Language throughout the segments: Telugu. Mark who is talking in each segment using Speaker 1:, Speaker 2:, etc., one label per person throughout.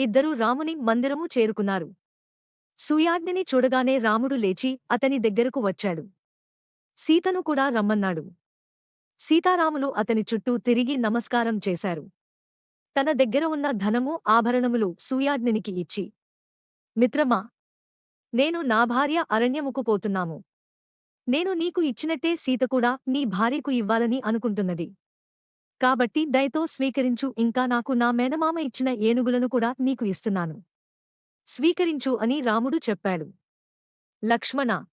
Speaker 1: ఇద్దరూ రాముని మందిరము చేరుకున్నారు. సూయాజ్ఞని చూడగానే రాముడు లేచి అతని దగ్గరకు వచ్చాడు. సీతను కూడా రమ్మన్నాడు. సీతారాములు అతని చుట్టూ తిరిగి నమస్కారం చేశారు. తన దగ్గర ఉన్న ధనము ఆభరణములు సూయాజ్ఞనికి ఇచ్చి మిత్రమా నేను నా భార్య అరణ్యముకు పోతున్నాము. నేను నీకు ఇచ్చినట్టే సీత కూడా నీ భార్యకు ఇవ్వాలని అనుకుంటున్నది. కాబట్టి దయతో స్వీకరించు. ఇంకా నాకు నా మేనమామ ఇచ్చిన ఏనుగులను కూడా నీకు ఇస్తున్నాను. స్వీకరించు అని రాముడు చెప్పాడు. లక్ష్మణ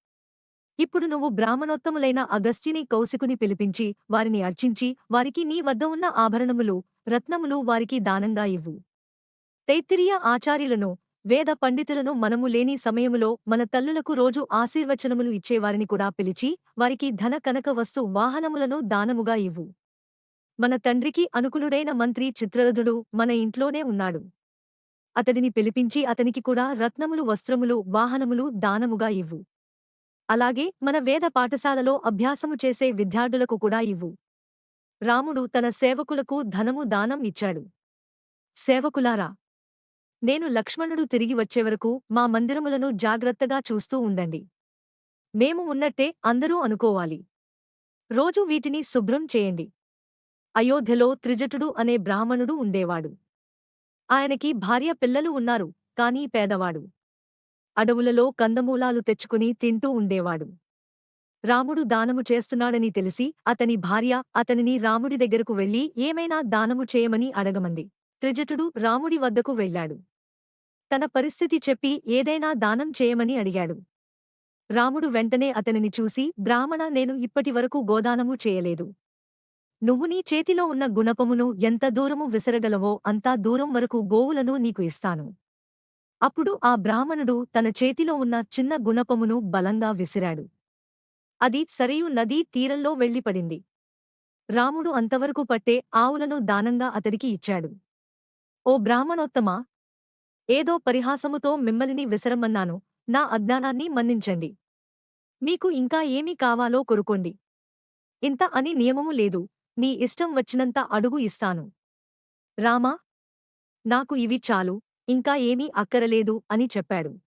Speaker 1: ఇప్పుడు నువ్వు బ్రాహ్మణోత్తములైన అగస్త్యుని కౌశికుని పిలిపించి వారిని అర్చించి వారికి నీ వద్ద ఉన్న ఆభరణములు రత్నములు వారికి దానంగా ఇవ్వు. తైత్తిరీయ ఆచార్యులను వేద పండితులను మనము లేని సమయములో మన తల్లులకు రోజు ఆశీర్వచనములు ఇచ్చేవారిని కూడా పిలిచి వారికి ధన కనక వస్తు వాహనములను దానముగా ఇవ్వు. మన తండ్రికి అనుకులుడైన మంత్రి చిత్రరథుడు మన ఇంట్లోనే ఉన్నాడు. అతడిని పిలిపించి అతనికి కూడా రత్నములు వస్త్రములు వాహనములు దానముగా ఇవ్వు. అలాగే మన వేద పాఠశాలలో అభ్యాసము చేసే విద్యార్థులకు కూడా ఇవ్వు. రాముడు తన సేవకులకు ధనము దానం ఇచ్చాడు. సేవకులారా నేను లక్ష్మణుడు తిరిగి వచ్చేవరకు మా మందిరములను జాగ్రత్తగా చూస్తూ ఉండండి. మేము ఉన్నట్టే అందరూ అనుకోవాలి. రోజు వీటిని శుభ్రం చేయండి. అయోధ్యలో త్రిజటుడు అనే బ్రాహ్మణుడు ఉండేవాడు. ఆయనకి భార్య పిల్లలు ఉన్నారు కానీ పేదవాడు. అడవులలో కందమూలాలు తెచ్చుకుని తింటూ ఉండేవాడు. రాముడు దానము చేస్తున్నాడని తెలిసి అతని భార్య అతనిని రాముడి దగ్గరకు వెళ్ళి ఏమైనా దానము చేయమని అడగమంది. త్రిజటుడు రాముడి వద్దకు వెళ్ళాడు. తన పరిస్థితి చెప్పి ఏదైనా దానం చేయమని అడిగాడు. రాముడు వెంటనే అతనిని చూసి బ్రాహ్మణ నేను ఇప్పటివరకు గోదానము చేయలేదు. నువ్వు నీ చేతిలో ఉన్న గుణపమును ఎంత దూరము విసరగలవో అంతా దూరం వరకు గోవులను నీకు ఇస్తాను. అప్పుడు ఆ బ్రాహ్మణుడు తన చేతిలో ఉన్న చిన్న గుణపమును బలంగా విసిరాడు. అది సరియు నదీ తీరంలో వెళ్ళిపడింది రాముడు అంతవరకు పట్టే ఆవులను దానంగా అతడికి ఇచ్చాడు. ఓ బ్రాహ్మణోత్తమా! ఏదో పరిహాసముతో మిమ్మల్ని విసరమన్నాను. నా అజ్ఞానాన్ని మన్నించండి. మీకు ఇంకా ఏమి కావాలో కొరుకోండి ఇంత అని నియమము లేదు. నీ ఇష్టం వచ్చినంత అడుగు ఇస్తాను. రామా నాకు ఇవి చాలు ఇంకా ఏమీ అక్కరలేదు అని చెప్పాడు.